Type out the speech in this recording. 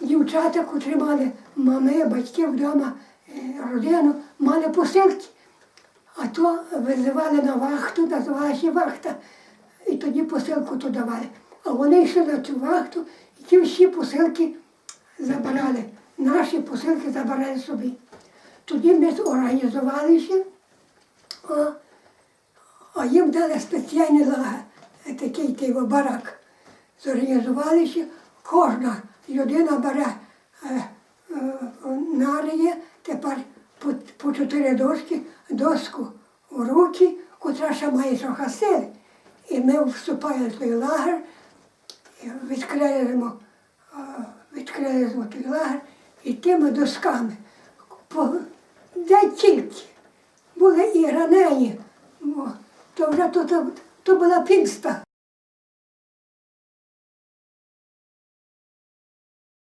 дівчата, котрі мали мами, батьки вдома, е, родину, мали посилки. А то визивали на вахту, називалася вахта, і тоді посилку то давали. А вони йшли на цю вахту, і ті всі посилки забирали. Наші посилки забирали собі. Тоді ми організувалися, а, а їм дали спеціальний лагер, такий барак. Зорганізувалися, кожна людина бере е, е, наріє, тепер по, чотири дошки, доску у руки, котра ще має трохи сили. І ми вступаємо в той лагер, відкриємо, е, відкриємо той лагер і тими досками. Де тільки були і ранені, то вже то, то, то була пімста.